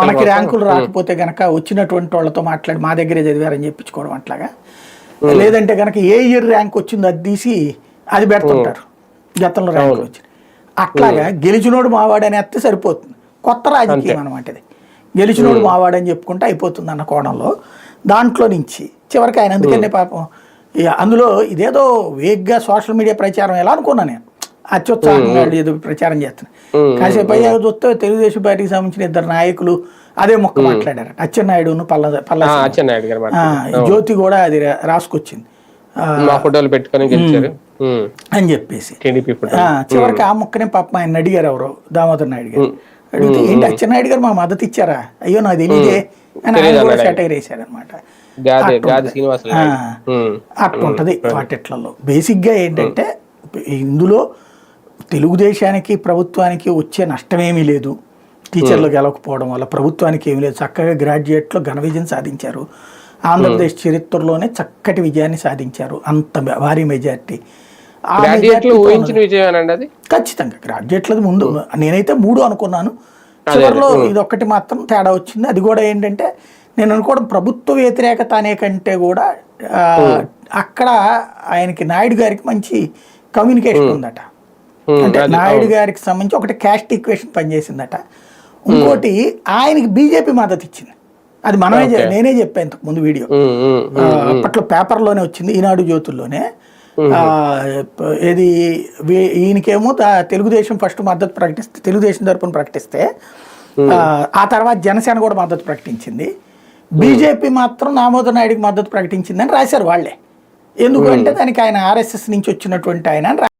మనకి ర్యాంకులు రాకపోతే గనక వచ్చినటువంటి వాళ్ళతో మాట్లాడి మా దగ్గరే చదివారని చెప్పించుకోవడం అట్లాగా. లేదంటే గనక ఏ ఇయర్ ర్యాంక్ వచ్చిందో అది తీసి అది పెడుతుంటారు. గతంలో ర్యాంకులు వచ్చింది. అట్లాగా గెలిచినోడు మావాడని ఎత్తే సరిపోతుంది. కొత్త రాజకీయం అనమాట ఇది. గెలిచినోడు మావాడని చెప్పుకుంటే అయిపోతుంది అన్న కోణంలో దాంట్లో నుంచి చివరికి ఆయన ఎందుకంటే పాపం అందులో ఇదేదో వేగ్గా సోషల్ మీడియా ప్రచారం ఎలా అనుకున్నా నేను. అత్యుత్సాహంగా ఏదో ప్రచారం చేస్తున్నాను కాసేపు అయ్యాక చూస్తే తెలుగుదేశం పార్టీకి సంబంధించిన ఇద్దరు నాయకులు అదే మొక్క మాట్లాడారు. అచ్చెన్నాయుడును పల్ల పల్ల అచ్చెన్నాయుడు జ్యోతి కూడా అది రాసుకొచ్చింది. ఫోటోలు పెట్టుకొని గెలిచారు. అని చెప్పేసి. చివరికి ఆ మొక్కనే పాపం ఆయన అడిగారు ఎవరు దామోదర్ నాయుడు గారు. అడిగితే ఏంటి అచ్చెన్నాయుడు గారు మా మద్దతు ఇచ్చారా? అయ్యో నాకు తెలియదే అని ఆయన కూడా సెటైర్ వేశారు అనమాట. అట్లుంటది వాటిట్లలో. బేసిక్గా ఏంటంటే ఇందులో తెలుగుదేశానికి ప్రభుత్వానికి వచ్చే నష్టమేమీ లేదు. టీచర్లు గెలవకపోవడం వల్ల ప్రభుత్వానికి ఏమీ లేదు. చక్కగా గ్రాడ్యుయేట్లో ఘన విజయం సాధించారు. ఆంధ్రప్రదేశ్ చరిత్రలోనే చక్కటి విజయాన్ని సాధించారు. అంత భారీ మెజార్టీ. ఖచ్చితంగా. గ్రాడ్యుయేట్లది ముందు. నేనైతే మూడు అనుకున్నాను. చివరిలో ఇది ఒక్కటి మాత్రం తేడా వచ్చింది. అది కూడా ఏంటంటే నేను అనుకోవడం ప్రభుత్వ వ్యతిరేకత అనే కంటే కూడా అక్కడ ఆయనకి నాయుడు గారికి మంచి కమ్యూనికేషన్ ఉందట. అంటే నాయుడు గారికి సంబంధించి ఒకటి క్యాస్ట్ ఈక్వేషన్ పనిచేసిందట. ఇంకోటి ఆయనకి బీజేపీ మద్దతు ఇచ్చింది అది మనమే నేనే చెప్పాను ఇంతకు ముందు వీడియో. ఆ, అప్పట్లో పేపర్లోనే వచ్చింది ఈనాడు జ్యోతుల్లోనే. ఏది ఈయనకేమో తెలుగుదేశం ఫస్ట్ మద్దతు ప్రకటిస్తే తెలుగుదేశం తరపున ప్రకటిస్తే ఆ, తర్వాత జనసేన కూడా మద్దతు ప్రకటించింది. బీజేపీ మాత్రం దామోదర్ నాయుడికి మద్దతు ప్రకటించిందని రాశారు వాళ్ళే. ఎందుకంటే దానికి ఆయన ఆర్ఎస్ఎస్ నుంచి వచ్చినటువంటి ఆయన